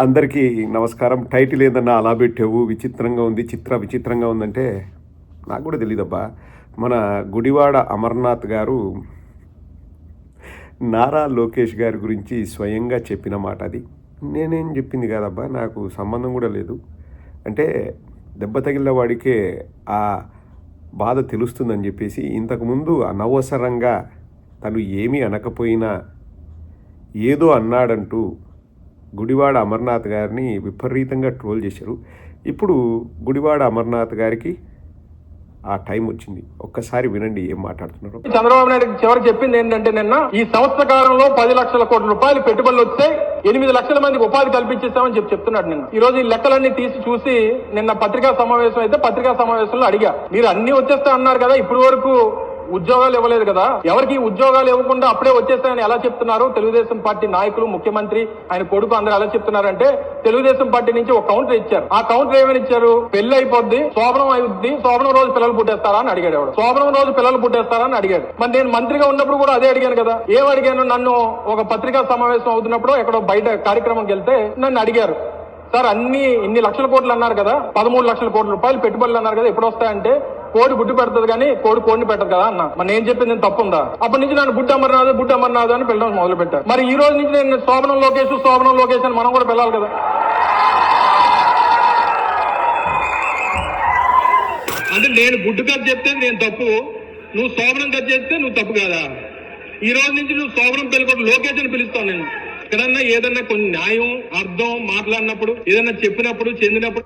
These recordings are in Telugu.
అందరికీ నమస్కారం. టైటిల్ ఏందన్నా అలా పెట్టావు? విచిత్రంగా ఉంది. చిత్ర విచిత్రంగా ఉందంటే నాకు కూడా తెలియదబ్బా మన గుడివాడ అమర్నాథ్ గారు నారా లోకేష్ గారి గురించి స్వయంగా చెప్పిన మాట అది. నేనేం చెప్పింది కాదబ్బా. నాకు సంబంధం కూడా లేదు. అంటే దెబ్బ తగిలిన వాడికే ఆ బాధ తెలుస్తుందని చెప్పేసి ఇంతకుముందు అనవసరంగా తను ఏమీ అనకపోయినా ఏదో అన్నాడంటూ గుడివాడ అమర్నాథ్ గారిని విపరీతంగా ట్రోల్ చేశారు. ఇప్పుడు గుడివాడ అమర్నాథ్ గారికి ఆ టైం వచ్చింది. ఒక్కసారి వినండి ఏం మాట్లాడుతున్నారు. చంద్రబాబు నాయుడు చివరికి చెప్పింది ఏంటంటే నిన్న ఈ సంవత్సర కాలంలో పది లక్షల కోట్ల రూపాయలు పెట్టుబడులు వస్తే ఎనిమిది లక్షల మందికి ఉపాధి కల్పించేస్తామని చెప్పి చెప్తున్నాడు నిన్న. ఈ రోజు ఈ లెక్కలన్నీ తీసి చూసి నిన్న పత్రికా సమావేశం అయితే పత్రికా సమావేశంలో అడిగా. మీరు అన్ని వచ్చేస్తా అన్నారు కదా ఇప్పటి వరకు ఉద్యోగాలు ఇవ్వలేదు కదా? ఎవరికి ఉద్యోగాలు ఇవ్వకుండా అప్పుడే వచ్చేస్తాయని ఎలా చెప్తున్నారు? తెలుగుదేశం పార్టీ నాయకులు ముఖ్యమంత్రి ఆయన కొడుకు అందరూ ఎలా చెప్తున్నారంటే తెలుగుదేశం పార్టీ నుంచి ఒక కౌంటర్ ఇచ్చారు. ఆ కౌంటర్ ఏమని ఇచ్చారు? పెళ్ళి అయిపోద్ది శోభనం అయిద్ది శోభనం రోజు పిల్లలు పుట్టేస్తారా అని అడిగాడు ఎవడు. శోభనం రోజు పిల్లలు పుట్టేస్తారా అని అడిగాడు. మరి నేను మంత్రిగా ఉన్నప్పుడు కూడా అదే అడిగాను కదా. ఏం అడిగాను? నన్ను ఒక పత్రికా సమావేశం అవుతున్నప్పుడు ఎక్కడో బయట కార్యక్రమంకి వెళ్తే నన్ను అడిగారు. సార్ అన్ని ఇన్ని లక్షల కోట్లు అన్నారు కదా పదమూడు లక్షల కోట్ల రూపాయలు పెట్టుబడులు అన్నారు కదా ఎప్పుడు వస్తాయంటే కోడి గుడ్డు పెడుతుంది కానీ కోడి కోడిని పెట్టదు కదా అన్న. మరి నేను చెప్పింది నేను తప్పుందా? అప్పటి నుంచి నన్ను బుడ్డ అమర్నాథ్ బుడ్డ అమర్నాథ్ అని పిల్లడం మొదలు పెట్టారు మరి ఈ రోజు నుంచి నేను శోభనం లోకేష్ శోభనం లోకేష్ అని మనం కూడా పిల్లాలి కదా. అంటే నేను గుడ్డు కట్ చెప్తే నేను తప్పు. నువ్వు శోభనం కట్ చేస్తే నువ్వు తప్పు కదా. ఈ రోజు నుంచి నువ్వు శోభనం పెళ్ళికొట్టు లోకేష్ అని పిలుస్తావు నేను. ఎక్కడన్నా ఏదన్నా కొన్ని న్యాయం అర్థం మాట్లాడినప్పుడు ఏదన్నా చెప్పినప్పుడు చెందినప్పుడు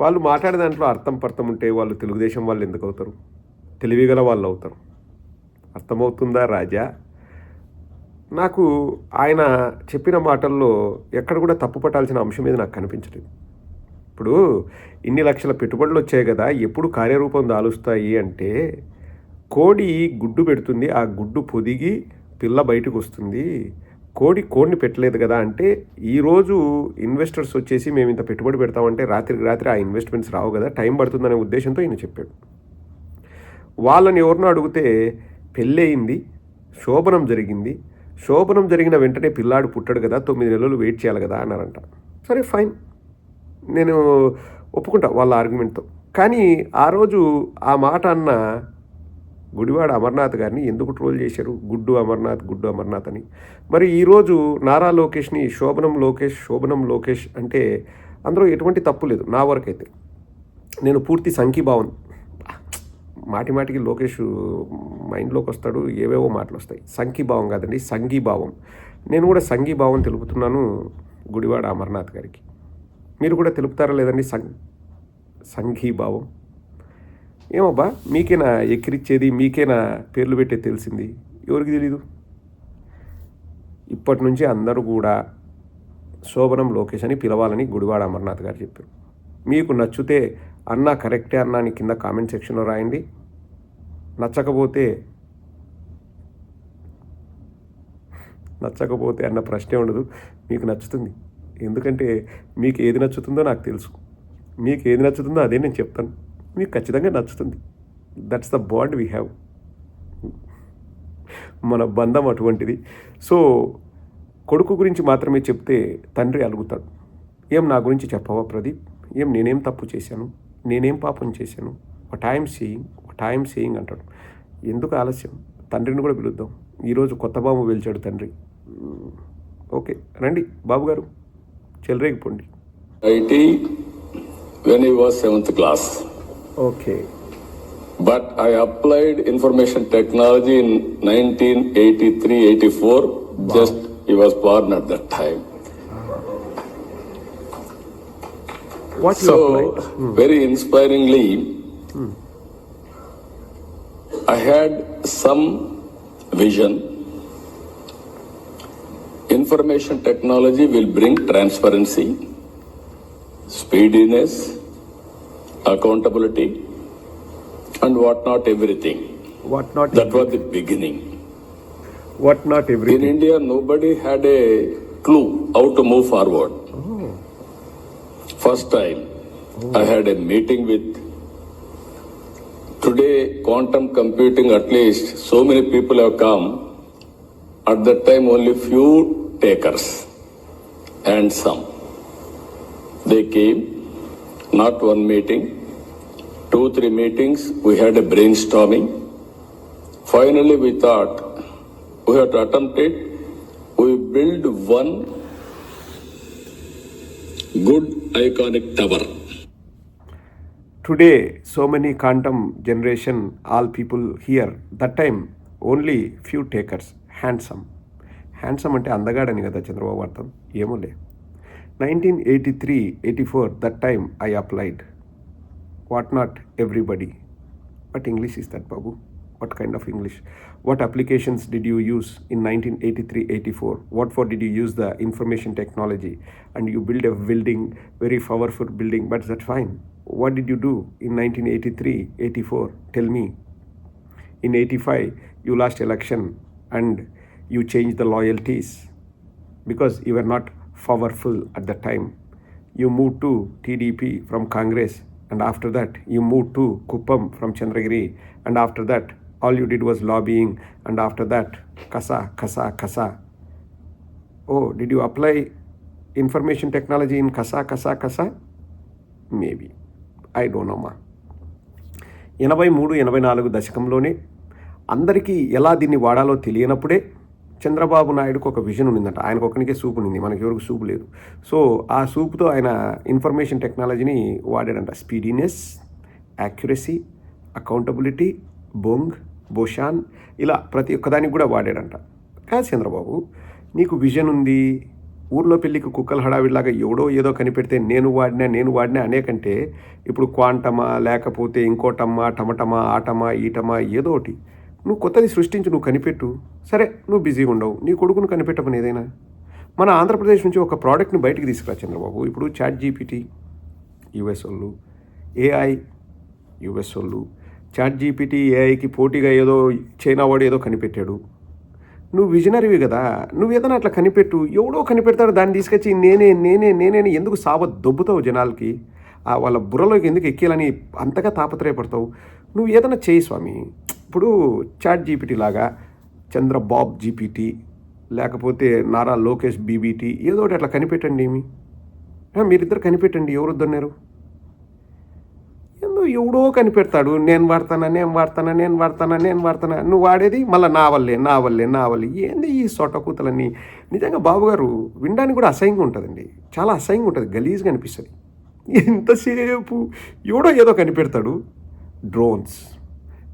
వాళ్ళు మాట్లాడే దాంట్లో అర్థం పర్థం ఉంటే వాళ్ళు తెలుగుదేశం వాళ్ళు ఎందుకు అవుతారు తెలివిగల వాళ్ళు అవుతారు. అర్థమవుతుందా రాజా? నాకు ఆయన చెప్పిన మాటల్లో ఎక్కడ కూడా తప్పు పట్టాల్సిన అంశం మీద నాకు కనిపించలేదు. ఇప్పుడు ఇన్ని లక్షల పెట్టుబడులు వచ్చాయి కదా ఎప్పుడు కార్యరూపం దాలుస్తాయి అంటే కోడి గుడ్డు పెడుతుంది ఆ గుడ్డు పొదిగి పిల్ల బయటకు వస్తుంది. కోడి కోడిని పెట్టలేదు కదా అంటే ఈరోజు ఇన్వెస్టర్స్ వచ్చేసి మేము ఇంత పెట్టుబడి పెడతామంటే రాత్రికి రాత్రి ఆ ఇన్వెస్ట్మెంట్స్ రావు కదా టైం పడుతుందనే ఉద్దేశంతో ఈయన చెప్పాడు. వాళ్ళని ఎవరినో అడిగితే పెళ్ళయింది శోభనం జరిగింది శోభనం జరిగిన వెంటనే పిల్లాడు పుట్టాడు కదా తొమ్మిది నెలలు వెయిట్ చేయాలి కదా అన్నారంట. సరే ఫైన్ నేను ఒప్పుకుంటా వాళ్ళ ఆర్గ్యుమెంట్తో కానీ ఆ రోజు ఆ మాట అన్న గుడివాడ అమర్నాథ్ గారిని ఎందుకు ట్రోల్ చేశారు? గుడ్డు అమర్నాథ్ గుడ్డు అమర్నాథ్ అని. మరి ఈరోజు నారా లోకేష్ని శోభనం లోకేష్ శోభనం లోకేష్ అంటే అందులో ఎటువంటి తప్పు లేదు నా వరకైతే నేను పూర్తి సంఖ్యభావం మాటి మాటికి లోకేష్ మైండ్లోకి వస్తాడు ఏవేవో మాటలు వస్తాయి. సంఖీభావం కాదండి సంఘీభావం. నేను కూడా సంఘీభావం తెలుపుతున్నాను గుడివాడ అమర్నాథ్ గారికి. మీరు కూడా తెలుపుతారా లేదండి? సం సంఘీభావం. ఏమబ్బా? మీకేనా ఎక్కిరిచ్చేది? మీకేనా పేర్లు పెట్టే తెలిసింది? ఎవరికి తెలీదు? ఇప్పటి నుంచి అందరూ కూడా శోభనం లోకేష్ అని పిలవాలని గుడివాడ అమర్నాథ్ గారు చెప్పారు. మీకు నచ్చితే అన్న కరెక్టే అన్న అని కింద కామెంట్ సెక్షన్లో రాయండి. నచ్చకపోతే నచ్చకపోతే అన్న ప్రశ్నే ఉండదు. మీకు నచ్చుతుంది. ఎందుకంటే మీకు ఏది నచ్చుతుందో నాకు తెలుసు. మీకు ఏది నచ్చుతుందో అదే నేను చెప్తాను. మీకు ఖచ్చితంగా నచ్చుతుంది. That's the bond we have మన బంధం అటువంటిది. సో కొడుకు గురించి మాత్రమే చెప్తే తండ్రి అలుగుతాడు. ఏం నా గురించి చెప్పవా ప్రదీప్? ఏం నేనేం తప్పు చేశాను? నేనేం పాపం చేశాను? ఒక టైం సీయింగ్ ఒక టైం సీయింగ్ అంటాడు. ఎందుకు ఆలస్యం? తండ్రిని కూడా పిలుద్దాం. ఈరోజు కొత్త బాబు పిలిచాడు తండ్రి. Hmm, ఓకే రండి బాబు గారు. చెలరేగిపోండి. IT when you was seventh class Okay. But I applied information technology in 1983 84. Wow. Just he was born at that time. What so, mm. very inspiringly, mm. I had some vision. Information technology will bring transparency, speediness, accountability, and what not everything. What not? That was the beginning. What not everything? In India, nobody had a clue how to move forward. Oh. First time, oh. I had a meeting with today quantum computing at least so many people have come at that time only few takers and some they came not one meeting two three meetings we had a brainstorming finally we thought we have attempted we build one good iconic tower today so many quantum generation all people here that time only few takers handsome handsome అంటే అందగాడని కదా చంద్రబాబు అర్థం ఏమో లే nineteen eighty three eighty four that time I applied what not everybody. What English is that, Babu? What kind of English? What applications did you use in 1983 84? What for did you use the information technology? And you build a building, very powerful building, but that's fine. What did you do in 1983 84? Tell me. In 85, you lost election and you changed the loyalties because you were not powerful at the time. You moved to TDP from Congress and after that you move to Kuppam from Chandragiri and after that all you did was lobbying and after that కసా కసా కసా ఓ did you apply information technology in కసా కసా కసా మేబీ ఐ డోంట్ నో మా ఎనభై మూడు ఎనభై నాలుగు దశకంలోనే అందరికీ ఎలా దీన్ని వాడాలో తెలియనప్పుడే చంద్రబాబు నాయుడుకు ఒక విజన్ ఉండిందంట ఆయనకు ఒకరికే సూపు ఉంది మనకి ఎవరికి సూపు లేదు. సో ఆ సూపుతో ఆయన ఇన్ఫర్మేషన్ టెక్నాలజీని వాడాడంట. స్పీడీనెస్ యాక్యురసీ అకౌంటబిలిటీ బొంగ్ బోషాన్ ఇలా ప్రతి ఒక్కదానికి కూడా వాడాడంట. కాదు చంద్రబాబు నీకు విజన్ ఉంది. ఊర్లో పెళ్ళికి కుక్కల హడావిడిలాగా ఎవడో ఏదో కనిపెడితే నేను వాడినా నేను వాడినా అనేకంటే ఇప్పుడు క్వాంటమా లేకపోతే ఇంకోటమ్మా టమటమా ఆటమా ఈటమా ఏదో ఒకటి. నువ్వు కొత్తది సృష్టించి నువ్వు కనిపెట్టు. సరే నువ్వు బిజీగా ఉండవు. నీ కొడుకును కనిపెట్టమని ఏదైనా. మన ఆంధ్రప్రదేశ్ నుంచి ఒక ప్రోడక్ట్ని బయటికి తీసుకురా చంద్రబాబు. ఇప్పుడు చాట్ జీపీటీ యుఎస్ వాళ్ళు ఏఐ యుఎస్ వాళ్ళు చాట్ జీపీటీ ఏఐకి పోటీగా ఏదో చైనా వాడు ఏదో కనిపెట్టాడు. నువ్వు విజనరీవి కదా. నువ్వు ఏదైనా అట్లా కనిపెట్టు. ఎవడో కనిపెడతాడు దాన్ని తీసుకొచ్చి నేనే నేనే నేనే ఎందుకు సావ దొబ్బుతావు జనాలకి? ఆ వాళ్ళ బుర్రలోకి ఎందుకు ఎక్కేయాలని అంతగా తాపత్రయపడతావు? నువ్వు ఏదైనా చేయి స్వామి. ఇప్పుడు చాట్ జీపీటీ లాగా చంద్రబాబ్ జీపీటీ లేకపోతే నారా లోకేష్ బీబీటీ ఏదో ఒకటి అట్లా కనిపెట్టండి ఏమి? మీరిద్దరు కనిపెట్టండి ఎవరు వద్దన్నారు? ఏందో ఎవడో కనిపెడతాడు నేను వాడతానా నేను వాడతానా నేను వాడతానా నేను వాడతానా. నువ్వు వాడేది మళ్ళీ నా వల్లే నా వల్లే నా వల్లే. ఏంది ఈ సొట్టకూతలన్నీ నిజంగా బాబుగారు వినడానికి కూడా అసహ్యంగా ఉంటుందండి. చాలా అసహ్యంగా ఉంటుంది గలీజ్గా అనిపిస్తుంది. ఎంతసేపు? ఎవడో ఏదో కనిపెడతాడు. Drones.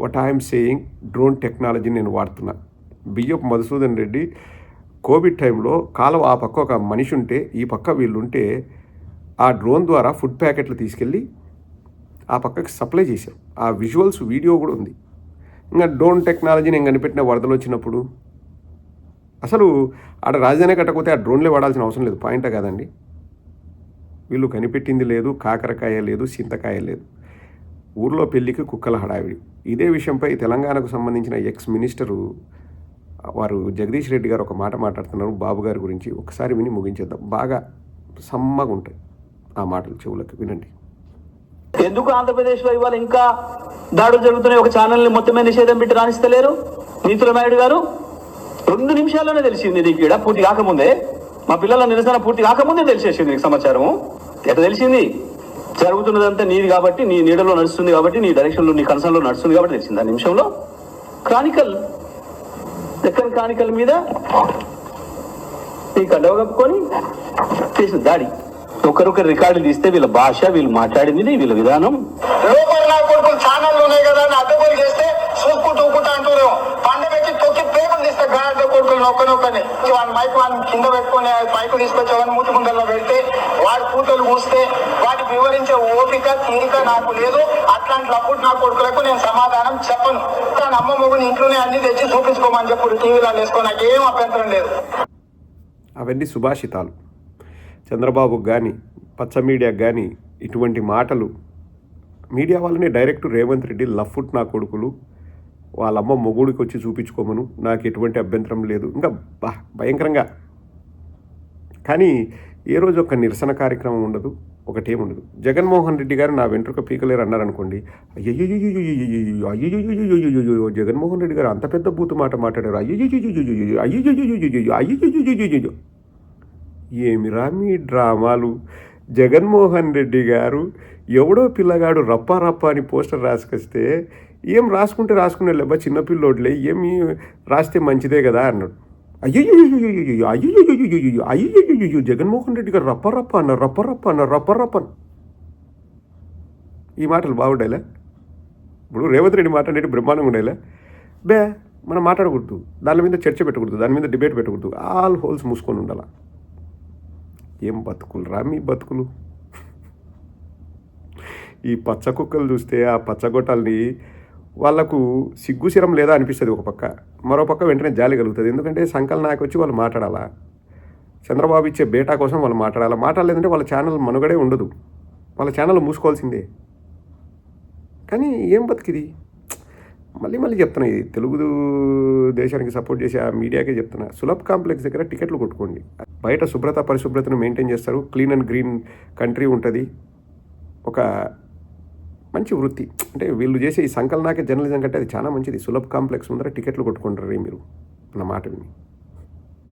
What I'm saying drone టెక్నాలజీని నేను వాడుతున్నా. బియ్యపు మధుసూదన్ రెడ్డి కోవిడ్ టైంలో కాలువ ఆ పక్క ఒక మనిషి ఉంటే ఈ పక్క వీళ్ళుంటే ఆ డ్రోన్ ద్వారా ఫుడ్ ప్యాకెట్లు తీసుకెళ్ళి ఆ పక్కకి సప్లై చేశాం. ఆ విజువల్స్ వీడియో కూడా ఉంది. ఇంకా డ్రోన్ టెక్నాలజీ నేను కనిపెట్టిన వరదలు వచ్చినప్పుడు అసలు ఆడ రాజధాని కట్టకపోతే ఆ డ్రోన్లే వాడాల్సిన అవసరం లేదు. పాయింటే కాదండి. వీళ్ళు కనిపెట్టింది లేదు కాకరకాయ లేదు చింతకాయ లేదు. ఊర్లో పెళ్ళికి కుక్కల హడావిడి. ఇదే విషయంపై తెలంగాణకు సంబంధించిన ఎక్స్ మినిస్టరు వారు జగదీష్ రెడ్డి గారు ఒక మాట మాట్లాడుతున్నారు. బాబు గారి గురించి ఒకసారి విని ముగించేద్దాం. బాగా సమ్మగా ఉంటాయి ఆ మాటలు చెవులకు. వినండి. ఎందుకు ఆంధ్రప్రదేశ్లో ఇవాళ ఇంకా దాడులు జరుగుతున్నాయి? ఒక ఛానల్ని మొత్తమే నిషేధం పెట్టి రాణిస్తలేరు? నీతుల నాయుడు గారు? రెండు నిమిషాల్లోనే తెలిసింది నీకు ఈడ. పూర్తి కాకముందే. మా పిల్లల నిరసన పూర్తి కాకముందే తెలిసేసింది నీకు సమాచారం ఎట్లా తెలిసింది? జరుగుతున్నదంతా నీది కాబట్టి నీ నీడలో నడుస్తుంది కాబట్టి నీ డైరెక్షన్లో నీ కన్సర్న్లో నడుస్తుంది కాబట్టి తెలిసింది. ఆ నిమిషంలో క్రానికల్ దక్కన్ క్రానికల్ మీద ఈ కండవ కప్పుకొని చేసిన దాడి. ఒకరొకరు రికార్డులు తీస్తే వీళ్ళ భాష వీళ్ళు మాట్లాడింది వీళ్ళ విధానం. ఛానల్ ఉన్నాయి కదా అని అడ్డగోలు చేస్తే చూసుకుంటూ ఊకుంటూ అంటున్నారు పండ పెట్టి తొక్కి పేపర్ తీస్తే గాడిద కొడుకులు నొక్కనొక్కని వాడి మైక్ వాడిని కింద పెట్టుకొని ఆ మైకు తీసుకొచ్చి వాడిని మూతి ముందల్లో పెడితే వాడి కూతలు మూస్తే వాటికి వివరించే ఓపిక తీరిక నాకు లేదు. అట్లాంటప్పుడు నా కొడుకులకు నేను సమాధానం చెప్పను. తన అమ్మ మొగుని ఇంట్లోనే అన్ని తెచ్చి చూపించుకోమని చెప్పు టీవీలో వేసుకో నాకు ఏం అభ్యంతరం లేదు. అవన్నీ సుభాషితాలు. చంద్రబాబుకు కానీ పచ్చ మీడియాకు కానీ ఇటువంటి మాటలు మీడియా వాళ్ళని డైరెక్ట్ రేవంత్ రెడ్డి లఫ్ట్ నా కొడుకులు వాళ్ళమ్మ మొగుడికి వచ్చి చూపించుకోమను. నాకు ఎటువంటి అభ్యంతరం లేదు. ఇంకా భయంకరంగా. కానీ ఏ రోజు ఒక నిరసన కార్యక్రమం ఉండదు. ఒకటి ఉండదు. జగన్మోహన్ రెడ్డి గారు నా వెంట్రుక పీకలేరు అన్నారనుకోండి అయ్యయ్యో అయ్యయ్యో జగన్మోహన్ రెడ్డి గారు అంత పెద్ద బూతు మాట మాట్లాడారు అయ్యయ్యో అయ్యయ్యో అయ్యయ్యో ఏమిరా మీ డ్రామాలు జగన్మోహన్ రెడ్డి గారు ఎవడో పిల్లగాడు రప్పా రప్ప అని పోస్టర్ రాసుకొస్తే ఏం రాసుకుంటే రాసుకునే లేబ్బా చిన్నపిల్లోడ్లే ఏమి రాస్తే మంచిదే కదా అన్నాడు అయ్యో అయ్యయ్యో అయ్యో జగన్మోహన్ రెడ్డి గారు రప్ప రప్ప రప్పరప్ప రప్ప రప్ప రప్ప ఈ మాటలు బాగుండేలే ఇప్పుడు రేవంత్ రెడ్డి మాట్లాడేటి బ్రహ్మాండంగా ఉండేలే బే మనం మాట్లాడకూడదు దాని మీద చర్చ పెట్టకూడదు దాని మీద డిబేట్ పెట్టకూడదు ఆల్ హోల్స్ మూసుకొని ఉండాల ఏం బతుకులు రా మీ బతుకులు ఈ పచ్చ కుక్కలు చూస్తే ఆ పచ్చగొట్టాలని వాళ్ళకు సిగ్గుశిరం లేదా అనిపిస్తుంది ఒక పక్క. మరో పక్క వెంటనే జాలి కలుగుతుంది. ఎందుకంటే సంకల్ నాయకు వచ్చి వాళ్ళు మాట్లాడాలా? చంద్రబాబు ఇచ్చే బేటా కోసం వాళ్ళు మాట్లాడాలా? మాట్లాడలేదంటే వాళ్ళ ఛానల్ మనుగడే ఉండదు. వాళ్ళ ఛానల్ మూసుకోవాల్సిందే. కానీ ఏం బతికిది? మళ్ళీ మళ్ళీ చెప్తున్నా ఇది తెలుగు దేశానికి సపోర్ట్ చేసే ఆ మీడియాకే చెప్తున్నా. సులభ్ కాంప్లెక్స్ దగ్గర టికెట్లు కొట్టుకోండి. బయట శుభ్రత పరిశుభ్రతను మెయింటైన్ చేస్తారు. క్లీన్ అండ్ గ్రీన్ కంట్రీ ఉంటుంది. ఒక మంచి వృత్తి. అంటే వీళ్ళు చేసే ఈ సంకలనాకే జర్నలిజం కంటే అది చాలా మంచిది. సులభ్ కాంప్లెక్స్ ముందర టికెట్లు కొట్టుకుంటారు మీరు అన్న మాట విని.